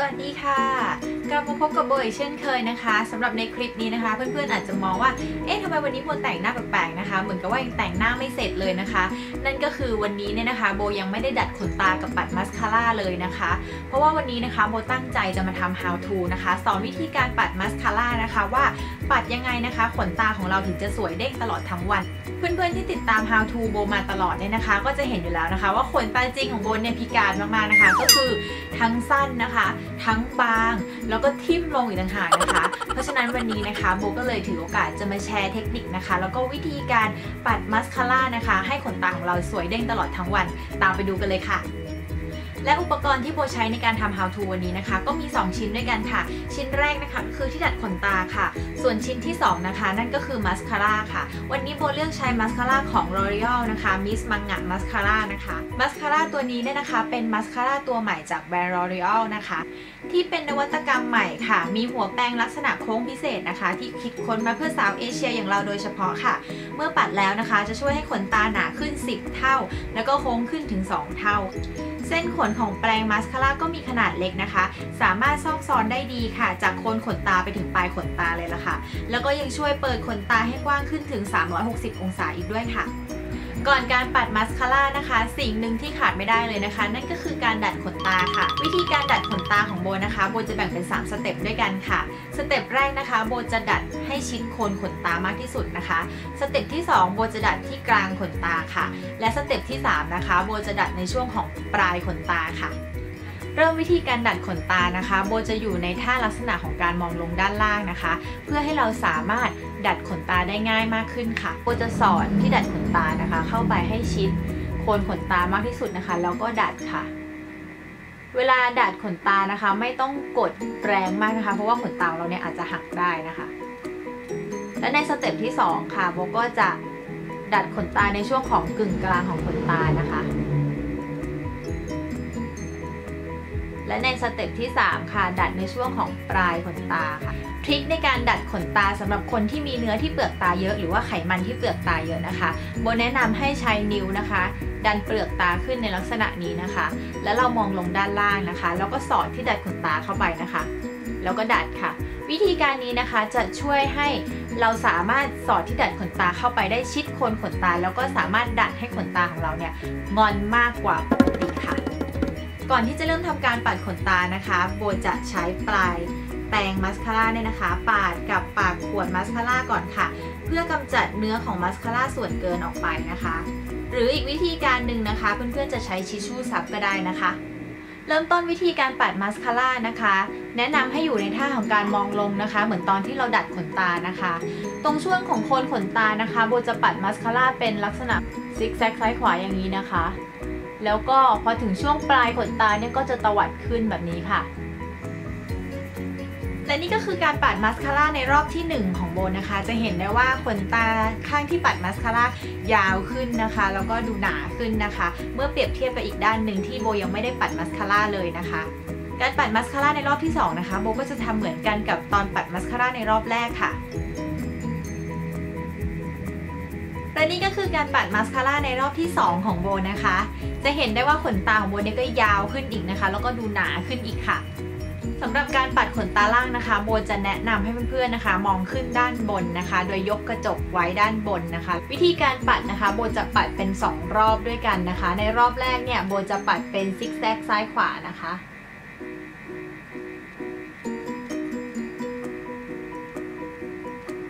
สวัสดีค่ะ กลับมาพบกับโบอีกเช่นเคยนะคะสำหรับในคลิปนี้นะคะ เพื่อนๆอาจจะมองว่า เอ๊ะทำไมวันนี้โบแต่งหน้าแปลกๆนะคะ เหมือนกับว่ายังแต่งหน้าไม่เสร็จเลยนะคะ นั่นก็คือวันนี้เนี่ยนะคะ โบยังไม่ได้ดัดขนตากับปัดมัสคาร่าเลยนะคะ เพราะว่าวันนี้นะคะโบตั้งใจจะมาทำ how to นะคะสอนวิธีการปัดมัสคาร่านะคะว่าปัดยังไงนะคะ ขนตาของเราถึงจะสวยเด้งตลอดทั้งวัน เพื่อนๆที่ติดตาม how to โบมาตลอดเนี่ยนะคะ ก็จะเห็นอยู่แล้วนะคะ ว่าขนตาจริงของโบเนี่ยพิการมากๆนะคะ ก็คือทั้งสั้นนะคะทั้งบาง แล้วก็ทิ่มลงอีกต่างหากนะคะ เพราะฉะนั้นวันนี้นะคะโบก็เลยถือโอกาสจะมาแชร์เทคนิคนะคะ แล้วก็วิธีการปัดมัสคาร่านะคะ ให้ขนตาของเราสวยเด้งตลอดทั้งวัน ตามไปดูกันเลยค่ะ และอุปกรณ์ที่โบใช้ในการทำ how to วันนี้นะคะ ก็มี 2 ชิ้นด้วยกันค่ะ ชิ้นแรกนะคะคือที่ดัดขนตาค่ะ ส่วนชิ้นที่ 2 นะคะ นั่นก็คือมัสคาร่าค่ะ วันนี้โบเลือกใช้มัสคาร่าของ L'Oreal นะคะ Miss Manga Mascara นะคะมัสคาร่าตัวนี้เนี่ยนะคะ เป็นมัสคาร่าตัวใหม่จากแบรนด์ L'Oreal นะคะ ที่เป็นนวัตกรรมใหม่ค่ะ มีหัวแปรงลักษณะโค้งพิเศษนะคะ ที่คิดค้นมาเพื่อสาวเอเชียอย่างเราโดยเฉพาะค่ะ เมื่อปัดแล้วนะคะ จะช่วยให้ขนตาหนาขึ้น 10 เท่า แล้วก็โค้งขึ้นถึง 2 เท่า เส้นขนของแปรงมัสคาร่าก็มีขนาดเล็กนะคะ สามารถซอกซอนได้ดีค่ะ จากโคนขนตาไปถึงปลายขนตาเลยล่ะค่ะ แล้วก็ยังช่วยเปิดขนตาให้กว้างขึ้นถึง 360 องศาอีกด้วยค่ะ ก่อนการปัดมัสคาร่านะคะ สิ่งหนึ่งที่ขาดไม่ได้เลยนะคะ นั่นก็คือการดัดขนตาค่ะ วิธีการดัดขนตาของโบนะคะโบจะแบ่งเป็น 3 สเต็ปด้วยกันค่ะ สเต็ปแรกนะคะโบจะดัดให้ชิดโคนขนตามากที่สุดนะคะ สเต็ปที่ 2 โบจะดัดที่กลางขนตาค่ะ และสเต็ปที่ 3 นะคะโบจะดัดในช่วงของปลายขนตาค่ะเริ่มวิธีการดัดขนตานะคะ โบจะอยู่ในท่าลักษณะของการมองลงด้านล่างนะคะ เพื่อให้เราสามารถ ดัดขนตาได้ง่ายมากขึ้นค่ะโบจะสอนที่ดัดขนตานะคะ เข้าไปให้ชิดโคนขนตามากที่สุดนะคะ แล้วก็ดัดค่ะ เวลาดัดขนตานะคะ ไม่ต้องกดแรงมากนะคะ เพราะว่าขนตาเราเนี่ยอาจจะหักได้นะคะ และในสเต็ปที่ 2 ค่ะโบก็จะดัดขนตาในช่วงของกึ่งกลางของขนตานะคะ และในสเต็ปที่ 3 ค่ะ ดัดในช่วงของปลายขนตาค่ะทริคในการดัดขนตาสำหรับคนที่มีเนื้อที่เปลือกตาเยอะ หรือว่าไขมันที่เปลือกตาเยอะนะคะโบแนะนำให้ใช้นิ้วนะคะ ดันเปลือกตาขึ้นในลักษณะนี้นะคะ แล้วเรามองลงด้านล่างนะคะ แล้วก็สอดที่ดัดขนตาเข้าไปนะคะ แล้วก็ดัดค่ะ วิธีการนี้นะคะจะช่วยให้เราสามารถสอดที่ดัดขนตาเข้าไปได้ชิดโคนขนตา แล้วก็สามารถดัดให้ขนตาของเราเนี่ยงอนมากกว่าปกติค่ะ ก่อนที่จะเริ่มทำการปัดขนตานะคะ โบจะใช้ปลายแปรงมัสคาร่าเนี่ยนะคะ ปาดกับปากขวดมัสคาร่าก่อนค่ะ เพื่อกำจัดเนื้อของมัสคาร่าส่วนเกินออกไปนะคะ หรืออีกวิธีการหนึ่งนะคะเพื่อนๆจะใช้ชิชชู่ซับก็ได้นะคะ เริ่มต้นวิธีการปัดมัสคาร่านะคะ แนะนำให้อยู่ในท่าของการมองลงนะคะ เหมือนตอนที่เราดัดขนตานะคะ ตรงช่วงของโคนขนตานะคะ โบจะปัดมัสคาร่าเป็นลักษณะซิกแซกซ้ายขวาอย่างนี้นะคะ แล้วก็พอถึงช่วงปลายขนตาเนี่ยก็จะตวัดขึ้นแบบนี้ค่ะ และนี่ก็คือการปัดมัสคาร่าในรอบที่ 1 ของโบนะคะ จะเห็นได้ว่าขนตาข้างที่ปัดมัสคาร่ายาวขึ้นนะคะ แล้วก็ดูหนาขึ้นนะคะ เมื่อเปรียบเทียบกับอีกด้านหนึ่งที่โบยังไม่ได้ปัดมัสคาร่าเลยนะคะการปัดมัสคาร่าในรอบที่ 2 นะคะโบก็จะทำเหมือนกันกับตอนปัดมัสคาร่าในรอบแรกค่ะ และนี่ก็คือการปัดมัสคาร่าในรอบที่ 2 ของโบนะคะ จะเห็นได้ว่าขนตาของโบเนี่ยก็ยาวขึ้นอีกนะคะ แล้วก็ดูหนาขึ้นอีกค่ะสำหรับการปัดขนตาล่างนะคะ โบจะแนะนำให้เพื่อนๆนะคะ มองขึ้นด้านบนนะคะ โดยยกกระจกไว้ด้านบนนะคะ วิธีการปัดนะคะ โบจะปัดเป็น 2 รอบด้วยกันนะคะ ในรอบแรกเนี่ยโบจะปัดเป็นซิกแซกซ้ายขวานะคะ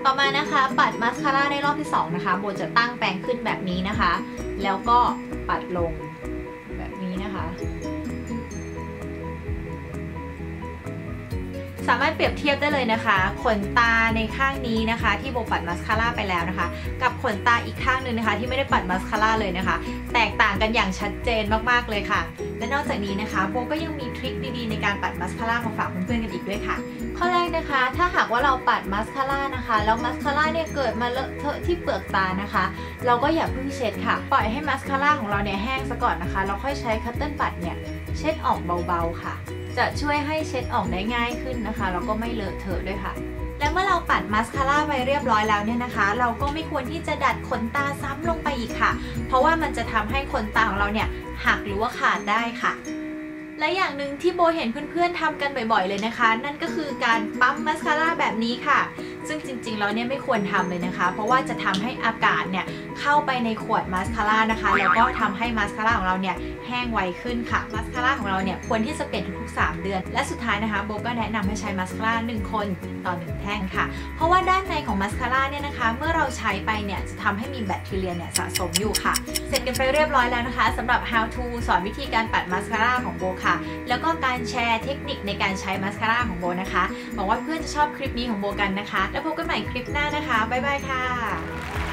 ต่อมานะคะปัดมัสคาร่าในรอบที่2นะคะโบจะตั้งแปรงขึ้นแบบนี้นะคะ แล้วก็ปัดลง สามารถเปรียบเทียบได้เลยนะคะ ขนตาในข้างนี้นะคะ ที่โบปัดมัสคาร่าไปแล้วนะคะ กับขนตาอีกข้างหนึ่งนะคะ ที่ไม่ได้ปัดมัสคาร่าเลยนะคะ แตกต่างกันอย่างชัดเจนมากๆเลยค่ะ และนอกจากนี้นะคะโบก็ยังมีทริคดีๆในการปัดมัสคาร่ามาฝากเพื่อนๆกันอีกด้วยค่ะ ข้อแรกนะคะ ถ้าหากว่าเราปัดมัสคาร่านะคะแล้วมัสคาร่าเนี่ยเกิดมาเลอะเทอะที่เปลือกตานะคะ เราก็อย่าเพิ่งเช็ดค่ะ ปล่อยให้มัสคาร่าของเราเนี่ยแห้งซะก่อนนะคะแล้วค่อยใช้คัตเติ้ลปัดเนี่ยเช็ดออกเบาๆค่ะ จะช่วยให้เช็ดออกได้ง่ายขึ้นนะคะแล้วก็ไม่เลอะเทอะด้วยค่ะ และเมื่อเราปัดมัสคาร่าไปเรียบร้อยแล้วเนี่ยนะคะ เราก็ไม่ควรที่จะดัดขนตาซ้ำลงไปอีกค่ะ เพราะว่ามันจะทำให้ขนตาของเราเนี่ยหักหรือว่าขาดได้ค่ะและอย่างหนึ่งที่โบเห็นเพื่อนๆทำกันบ่อยๆเลยนะคะ นั่นก็คือการปั๊มมาสคาร่าแบบนี้ค่ะซึ่งจริงๆแล้วเนี่ยไม่ควรทำเลยนะคะ เพราะว่าจะทำให้อากาศเนี่ยเข้าไปในขวดมาสคาร่านะคะ แล้วก็ทำให้มาสคาร่าของเราเนี่ยแห้งไวขึ้นค่ะ มาสคาร่าของเราเนี่ยควรที่จะเปลี่ยนทุกๆ 3 เดือน และสุดท้ายนะคะโบก็แนะนำให้ใช้มาสคาร่า1 คนต่อ 1 แท่งค่ะ เพราะว่าด้านในของมาสคาร่าเนี่ยนะคะ เมื่อเราใช้ไปเนี่ยจะทำให้มีแบคทีเรียเนี่ยสะสมอยู่ค่ะ เสร็จกันไปเรียบร้อยแล้วนะคะสำหรับ how to สอนวิธีการปัดมาสคาร่าของโบค่ะ แล้วก็การแชร์เทคนิคในการใช้มาสคาร่าของโบนะคะหวังว่าเพื่อนจะชอบคลิปนี้ของโบกันนะคะแล้วพบกันใหม่คลิปหน้านะคะ บ๊ายบายค่ะ